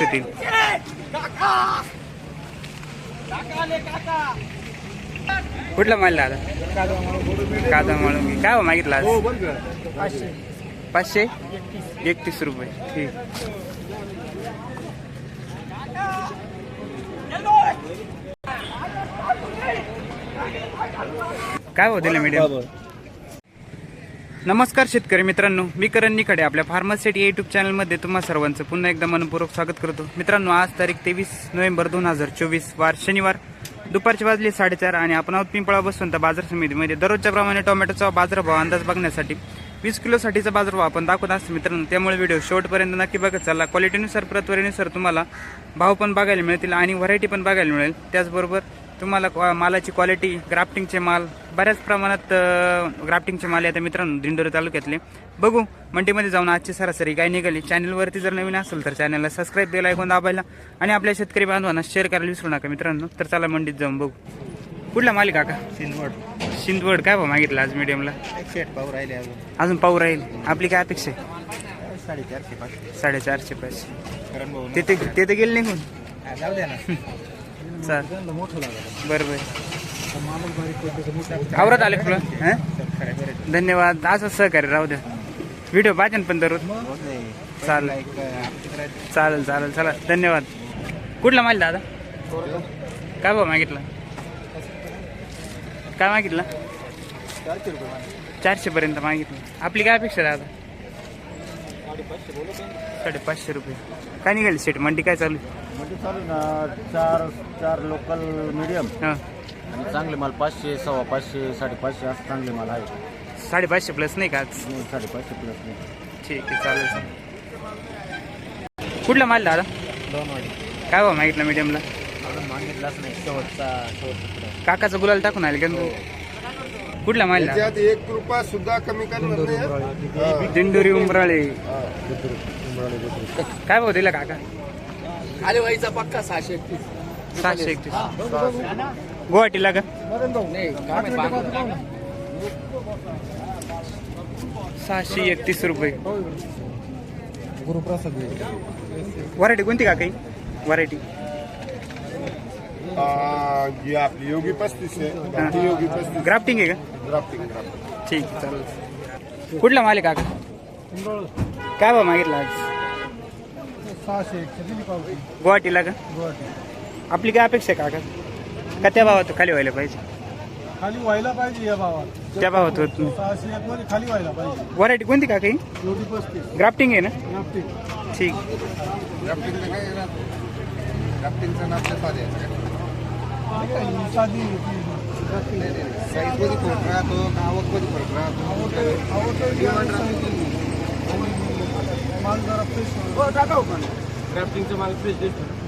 व्यवस्थित येईल कुठला माल दादा? कादा माळून काय हो मागितला आज? पाचशे? एकतीस रुपये. ठीक. काय हो दिलं मीडियम नमस्कार शेतकरी मित्रांनो मी करण निकडे आपल्या फार्मासिटी युट्यूब चॅनलमध्ये तुम्हा सर्वांचं पुन्हा एकदा मनपूर्वक स्वागत करतो. मित्रांनो आज तारीख तेवीस नोव्हेंबर दोन हजार चोवीस वार शनिवार दुपारचे वाजले साडेचार आणि आपण आहोत पिंपळा बसून तर बाजार समितीमध्ये. दररोजच्या प्रमाणे टोमॅटोचा बाजारभाव अंदाज बघण्यासाठी वीस किलोसाठीचा बाजारभाव आपण दाखवत असतो मित्रांनो. त्यामुळे व्हिडिओ शेवटपर्यंत नक्की बघत चालला. क्वालिटीनुसार प्रतवारीनुसार तुम्हाला भाव पण बघायला मिळतील आणि व्हरायटी पण बघायला मिळेल. त्याचबरोबर तुम्हाला क्वा- मालाची क्वालिटी ग्राफ्टिंगचे माल बऱ्याच प्रमाणात ग्राफ्टिंगचे माल आहेत मित्रांनो दिंडोरी तालुक्यातले. बघू मंडीमध्ये जाऊन आजची सरासरी काय निघाली. चॅनलवरती जर नवीन असेल तर चॅनलला सबस्क्राईब बेल ऐकून दाबायला. आणि आपल्या शेतकरी बांधवांना शेअर करायला विसरू नका मित्रांनो. तर चला मंडीत जाऊन बघू. कुठला मालिक काका? सिंदवड शिंदवड काय भाव मागितला आज मीडियमला पाहू राहिले अजून. अजून पाहू राहील. आपली काय अपेक्षा आहे? साडेचारशे पाचशे. साडेचारशे पाचशे. करण भाऊ ते ते ते तर गेले निघून. जाऊ द्या ना. चाल. मोठं लागलं. बरं बरं. आवरत आले फुलं हां? धन्यवाद. असंच सहकार्य राहू द्या. व्हिडिओ पाहिजे ना पण दररोज. चालेल. चालेल चालेल चला. धन्यवाद. कुठला माल दादा? काय भाव मागितला? काय मागितला? चारशे पर्यंत मागितलं. आपली काय अपेक्षा आहे दादा? साडेपाचशे रुपये. काय निघाली सेट? मंडी काय चालू म्हणजे चालू ना चार चार लोकल मीडियम हां. आणि चांगले माल पाचशे सव्वा पाचशे साडेपाचशे असं चांगले माल आहे साडेपाचशे प्लस नाही का नाही, साडेपाचशे प्लस नाही. ठीक आहे चालेल. चालेल कुठला माल दादा? दोन वाडी काय भाव मागितला मीडियमला अजून मागितलाच नाही शेवटचा शेवटचा पुढं. काकाचा गुलाल टाकून आले का कुठला माल दादा? त्यात एक रुपया सुद्धा कमी करणार नाही. दिंडोरी उंबराळे काय भाव दिला काका? खाली व्हायचा पक्का सहाशे एकतीस. सहाशे एकतीस. गुवाहाटीला का. सहाशे एकतीस रुपये. गुरुप्रसाद व्हरायटी कोणती का काही? व्हरायटी. आ, जी आपली योगी पस्तीस आहे. योगी पस्तीस. ग्राफ्टिंग आहे का? Grafting grafting. ठीक आहे चालेल. कुठला माल आहे काका? काय भाव मागितला आज? सहाशे गुवाहाटीला का? गुवाहाटी. आपली काय अपेक्षा आहे काका? का त्या भावात खाली व्हायला पाहिजे? खाली व्हायला पाहिजे या भावात. त्या भावात होत नाही. सहाशे एक मध्ये खाली व्हायला पाहिजे. व्हरायटी कोणती का काही? एवढी पस्तीस ग्राफ्टिंग आहे ना? नापटी ठीक. ग्राफ्टिंगचं काय नाव आपल्या साधे साधी साईजमध्ये फरक राहतो का आवकमध्ये फरक राहतो. माल जरा फ्रेश क्राफ्टिंगचा माल. फ्रेश दिसतो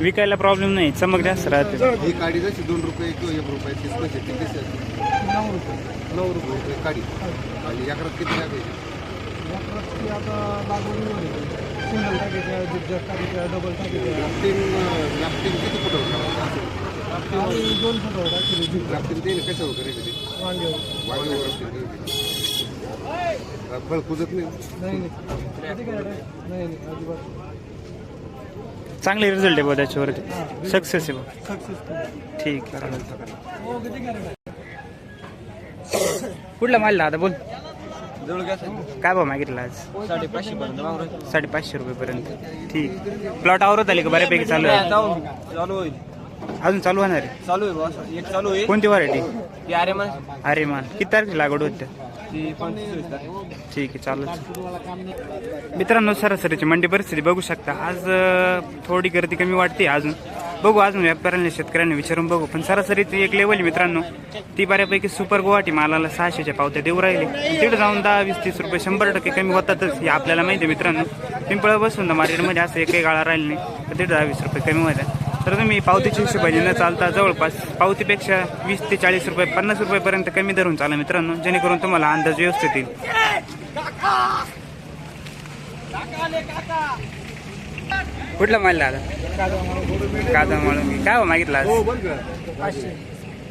विकायला प्रॉब्लेम नाही. चमक जास्त राहते. ही काडी जशी दोन रुपये किंवा एक पैसे ती नऊ रुपये. नऊ रुपये काडी. आणि एकरात किती आता लागवडीवर आहे. सिंगल टाकायच्या जिगजॅग टाकायच्या डबल किती आणि दोन फुटावर टाकले जिग ग्राफ्टिंग ते? वांग्यावर. फळ कुजत नाही? नाही नाही. कधी काय नाही नाही. अजिबात. चांगले रिझल्ट आहे बघ त्याच्यावरती. सक्सेस आहे बघ ठीक आहे. चालेल कुठला माल दादा बोल. काय भाव मागितला आज? साडेपाचशे पर्यंत. साडेपाचशे रुपयेपर्यंत ठीक. प्लॉट आवरत आले का? बऱ्यापैकी चालू आहे. चालू होईल अजून चालू होणार आहे? चालू आहे चालू आहे कोणती व्हरायटी ती अरे मन अरे मान किती तारखेला लागवड होते? ती पंचवीस ठीक आहे चालेल. मित्रांनो सरासरीची मंडी परिस्थिती बघू शकता. आज थोडी गर्दी कमी वाटते अजून. बघू अजून व्यापाऱ्यांना शेतकऱ्यांना विचारून बघू. पण सरासरीची एक लेवल मित्रांनो. ती बऱ्यापैकी सुपर गुवाहाटी मालाला सहाशेच्या पावत्या देऊ राहिले. तिथे जाऊन दहा वीस तीस रुपये शंभर टक्के कमी होतातच हे आपल्याला माहिती आहे मित्रांनो. पिंपळ बसून मार्केटमध्ये असं एकही गाळा राहिला नाही. तर तिथे दहा वीस रुपये कमी होत्या. तर तुम्ही पावतीच्या हिशोबाने न चालता जवळपास पावतीपेक्षा वीस ते चाळीस रुपये पन्नास रुपयेपर्यंत कमी धरून चाला मित्रांनो. जेणेकरून तुम्हाला अंदाज व्यवस्थित येईल. कुठला माल दादा? कादा माळून काय मागितला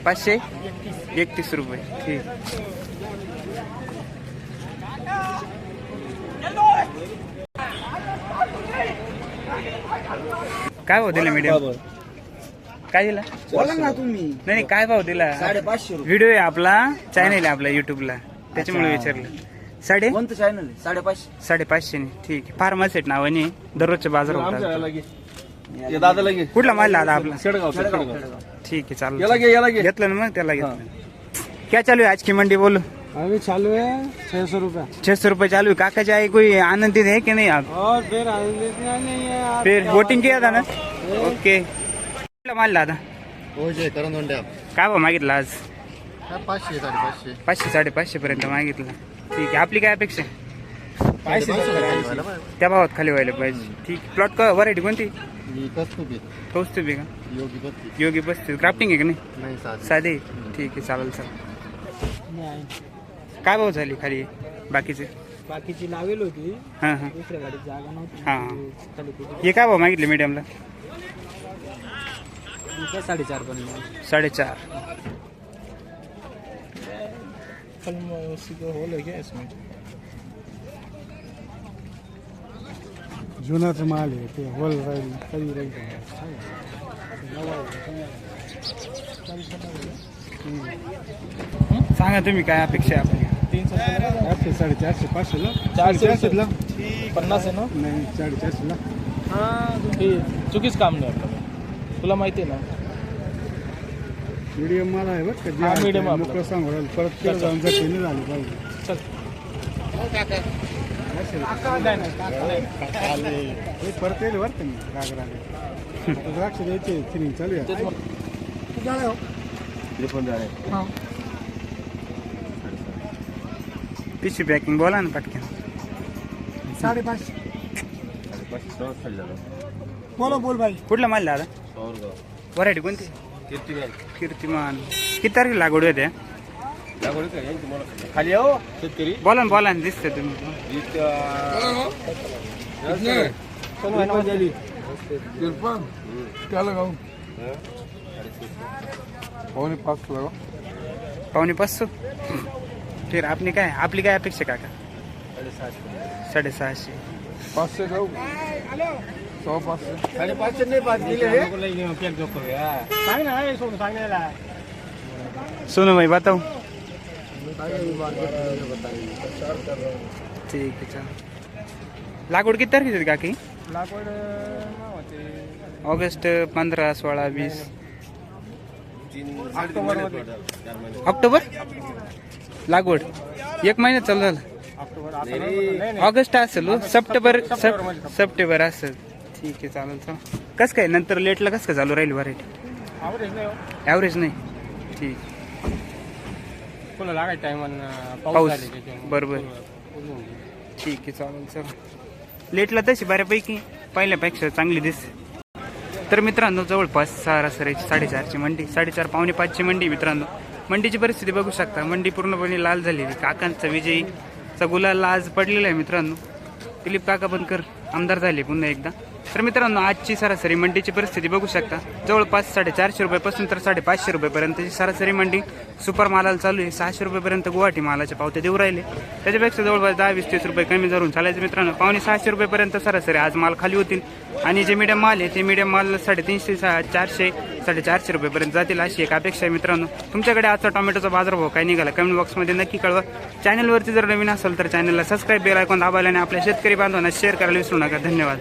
पाचशे? एकतीस रुपये. ठीक. काय भाव दिला मीडियम काय दिला? बोला ना तुम्ही. नाही नाही, काय भाव दिला? व्हिडिओ आहे आपला चॅनल आहे आपला युट्यूबला त्याच्यामुळे विचारलं. साडे? कोणतं चॅनल आहे? साडेपाचशे. साडेपाचशे ठीक आहे. फार्मासेट नावाने दररोजचे बाजार होतात दादा लगे कुठला माल दादा आपला? शेडगाव ठीक आहे चालू याला घे याला घे. घेतलं ना मग? त्याला घेतलं. क्या चालू है आज की मंडी बोलो? अभी चालू है छह सौ रुपया. छह सौ रुपये चालू है काका जी आए कोई आनंदित है कि नहीं आप और फिर आगे नहीं है आप फिर वोटिंग किया था ना? ओके. कुठला माल दादा हो जे करून दोन द्या काय भाव मागितला आज? काय पाचशे साडेपाचशे. पाचशे साडेपाचशे पर्यंत मागितलं. ठीक आहे. आपली काय अपेक्षा आहे? त्या भावात खाली व्हायला पाहिजे. ठीक. प्लॉट का व्हरायटी कोणती? कौस्तुभी का? योगी पस्तीस क्राफ्टिंग आहे का नाही? नाही साधी. ठीक आहे चालेल चालेल. काय भाव झाली खाली? बाकीचे? बाकीची लावेल होती. हां हां. दुसऱ्या गाडीत जागा नव्हती. हां कुठे? हे काय भाव मागितले मीडियमला साडेचार पण साडेचार. कल उसी को होल है क्या इसमें जुनाच माल आहे ते होल राहील कधी राहील सांगा तुम्ही काय अपेक्षा आहे आपली? चारशे साडेचारशे पाचशेला चारशेला पन्नास आहे ना? नाही साडेचारशेला हे चुकीच काम नाही आपलं. तुला माहिती आहे ना? मीडियम माल आहे बरं का? जे हा, आहे ते. medium आपला. मोकळं सांगू राहिलं. परत केलं जाऊन जाते नाही झालं पाहिजे. चल. हे परत येईल बरं का मी? राग राग. द्राक्ष द्यायचे थिनिंग चालू आहे. पिशवी पॅकिंग बोला ना पटकन. साडेपाचशे. बोला बोल भाई कुठला माल दादा? व्हरायटी कोणती? कीर्तिमान. किती तारखेला लागवड होत्या खाली हो. शेतकरी? बोला ना बोला ना दिसते तुम्ही. त्याला गाऊन पावणे पाच लगाव पावणे पाचशे फिर आपली काय? आपली काय अपेक्षा काका? साडेसहाशे. पाचशे गाऊ. सव्वा पाचशे साडेपाचशे नाही पाच दिले हे सांग ना हे सोडून सांगायला भाई बताओ। ठीक आहे चालेल लागवड किती तारखेची होती काकी? लागवड होते ऑगस्ट पंधरा सोळा वीस। ऑक्टोबर? ऑक्टोबर लागवड। एक महिना चालू झालं। ऑक्टोबर आता नाही, नाही ऑगस्ट असेल हो. सप्टेंबर सप्टेंबर सप- सप्टेंबर असेल। ठीक आहे चालेल चालेल कसं काय नंतर लेटला कसं काय चालू राहील व्हरायटी आवरेज नाही हो. ॲव्हरेज नाही ठीक पुन्हा लागायचं टाइम पाऊस. पाऊस झाले त्याच्यामुळे. बरोबर. पूर्ण होऊन गेलं. ठीक आहे चालेल चालेल लेटला तशी बऱ्यापैकी पहिल्यापेक्षा चांगली दिसते तर मित्रांनो जवळपास सरासरी साडेचारची मंडी साडेचार पावणे पाचची मंडी मित्रांनो मंडीची परिस्थिती बघू शकता मंडी पूर्णपणे लाल झालेली काकांचा विजयीचा गुलाल आज पडलेला आहे मित्रांनो दिलीप काका बनकर आमदार झाले पुन्हा एकदा तर मित्रांनो आजची सरासरी मंडीची परिस्थिती बघू शकता. जवळपास साडेचारशे रुपयापासून तर साडेपाचशे रुपयेपर्यंतची सरासरी मंडी. सुपर मालाला चालू आहे. सहाशे रुपयेपर्यंत गुवाहाटी मालाच्या पावत्या देऊ राहिले. त्याच्यापेक्षा जवळपास दहा वीस तीस रुपये कमी धरून चालायचं मित्रांनो. पावणे सहाशे रुपयेपर्यंत सरासरी आज माल खाली होतील. आणि जे मीडियम माल आहे ते मीडियम माल साडेतीनशे सहा चारशे साडेचारशे रुपयेपर्यंत जातील अशी एक अपेक्षा आहे मित्रांनो. तुमच्याकडे आजचा टोमॅटोचा बाजारभाव काय निघाला? कमेंट बॉक्समध्ये नक्की कळवा. चॅनलवरती जर नवीन असेल तर चॅनलला सबस्क्राईब बेल ऐकून दाबायला आणि आपल्या शेतकरी बांधवांना शेअर करायला विसरू नका. धन्यवाद.